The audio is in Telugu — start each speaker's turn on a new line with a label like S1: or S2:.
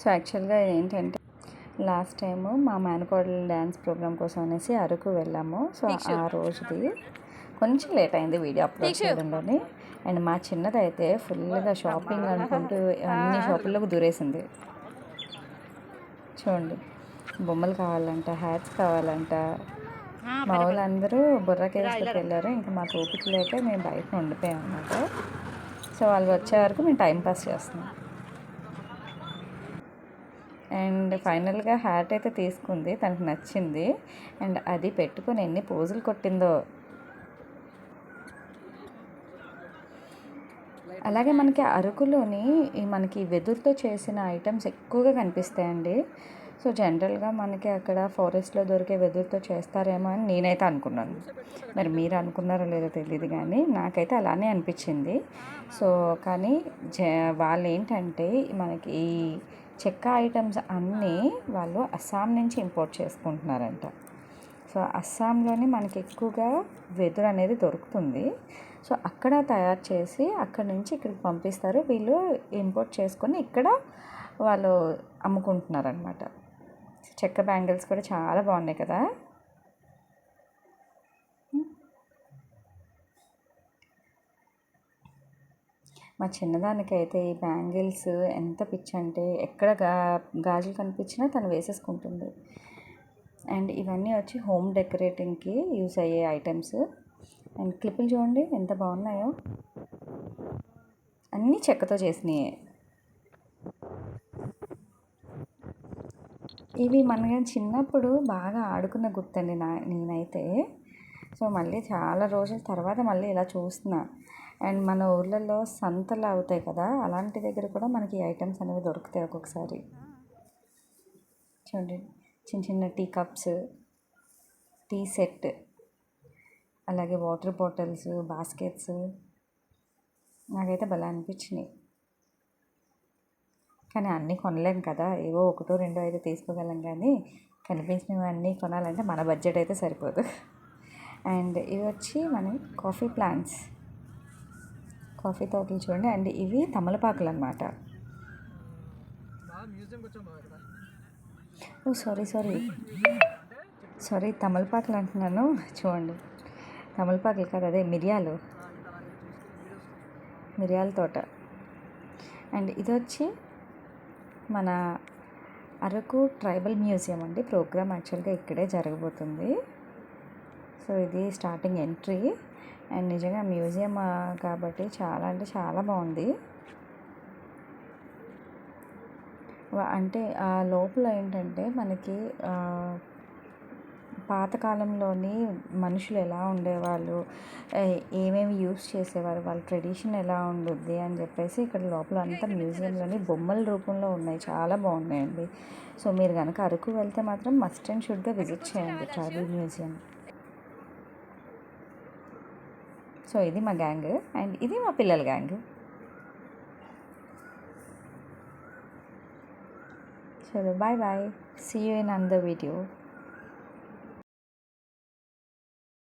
S1: సో యాక్చువల్గా ఏంటంటే లాస్ట్ టైము మా మేనకోడల డ్యాన్స్ ప్రోగ్రామ్ కోసం అనేసి అరకు వెళ్ళాము. సో ఆ రోజుది కొంచెం లేట్ అయింది వీడియో అప్లోడ్ చేయడంలోని. అండ్ మా చిన్నదైతే ఫుల్గా షాపింగ్ అనుకుంటూ అన్ని షాపుల్లోకి దూరేసింది. చూడండి బొమ్మలు కావాలంట హ్యాట్స్ కావాలంట. మా వాళ్ళందరూ బుర్రకేసులకు వెళ్ళారు. ఇంకా మాకు ఓపిక లేక మేము బయట ఉండిపోయాం అన్నమాట. సో వాళ్ళు వచ్చే వరకు మేము టైం పాస్ చేస్తున్నాం. అండ్ ఫైనల్గా హ్యాట్ అయితే తీసుకుంది తనకు నచ్చింది. అండ్ అది పెట్టుకొని ఎన్ని పోజులు కొట్టిందో. అలాగే మనకి అరకులోని మనకి వెదురుతో చేసిన ఐటమ్స్ ఎక్కువగా కనిపిస్తాయండి. సో జనరల్గా మనకి అక్కడ ఫారెస్ట్లో దొరికే వెదురుతో చేస్తారేమో అని నేనైతే అనుకున్నాను. మరి మీరు అనుకున్నారో లేదో తెలియదు కానీ నాకైతే అలానే అనిపించింది. సో కానీ జ వాళ్ళు ఏంటంటే మనకి ఈ చెక్క ఐటమ్స్ అన్నీ వాళ్ళు అస్సాం నుంచి ఇంపోర్ట్ చేసుకుంటున్నారంట. సో అస్సాంలోనే మనకి ఎక్కువగా వెదురు అనేది దొరుకుతుంది. సో అక్కడ తయారు చేసి అక్కడ నుంచి ఇక్కడికి పంపిస్తారు. వీళ్ళు ఇంపోర్ట్ చేసుకొని ఇక్కడ వాళ్ళు అమ్ముకుంటున్నారనమాట చెక్క బ్యాంగిల్స్ కూడా చాలా బాగున్నాయి కదా. మా చిన్నదానికైతే ఈ బ్యాంగిల్స్ ఎంత పిచ్చి అంటే ఎక్కడ గా గాజులు కనిపించినా తను వేసేసుకుంటుంది. అండ్ ఇవన్నీ వచ్చి హోమ్ డెకరేటింగ్కి యూస్ అయ్యే ఐటమ్స్. అండ్ క్లిప్పులు చూడండి ఎంత బాగున్నాయో. అన్నీ చెక్కతో చేసినాయి. ఇవి మన చిన్నప్పుడు బాగా ఆడుకున్న గుర్తండి నా నేనైతే. సో మళ్ళీ చాలా రోజుల తర్వాత మళ్ళీ ఇలా చూస్తున్నా. అండ్ మన ఊర్లలో సంతలు అవుతాయి కదా అలాంటి దగ్గర కూడా మనకి ఐటమ్స్ అనేవి దొరుకుతాయి ఒక్కొక్కసారి. చూడండి చిన్న చిన్న టీ కప్స్ టీ సెట్ అలాగే వాటర్ బాటిల్స్ బాస్కెట్స్ నాకైతే భలే అనిపించినాయి. కానీ అన్నీ కొనలేం కదా. ఏవో ఒకటో రెండో అయితే తీసుకోగలం కానీ కనిపించినవన్నీ కొనాలంటే మన బడ్జెట్ అయితే సరిపోదు. అండ్ ఇవి వచ్చి మన కాఫీ ప్లాంట్స్. కాఫీ తోటలు చూడండి. అండ్ ఇవి తమలపాకులు అనమాట ఓ సారీ సారీ. సారీ తమలపాకులు అంటున్నాను. చూడండి. తమలపాకులు కాదు అదే మిరియాలు. మిరియాల తోట. అండ్ ఇది వచ్చి మన అరకు ట్రైబల్ మ్యూజియం అండి. ప్రోగ్రామ్ యాక్చువల్గా ఇక్కడే జరగబోతుంది. సో ఇది స్టార్టింగ్ ఎంట్రీ. అండ్ నిజంగా మ్యూజియం కాబట్టి చాలా అంటే చాలా బాగుంది. అంటే ఆ లోపల ఏంటంటే మనకి పాతకాలంలోని మనుషులు ఎలా ఉండేవాళ్ళు ఏమేమి యూస్ చేసేవారు వాళ్ళ ట్రెడిషన్ ఎలా ఉండుద్ది అని చెప్పేసి ఇక్కడ లోపల అంతా మ్యూజియంలోని బొమ్మల రూపంలో ఉన్నాయి. చాలా బాగున్నాయండి. సో మీరు కనుక అరకు వెళ్తే మాత్రం మస్ట్ అండ్ షుడ్గా విజిట్ చేయండి ట్రైబల్ మ్యూజియం. సో ఇది మా గ్యాంగ్ అండ్ ఇది మా పిల్లల గ్యాంగ్. చలో bye bye. See you in another video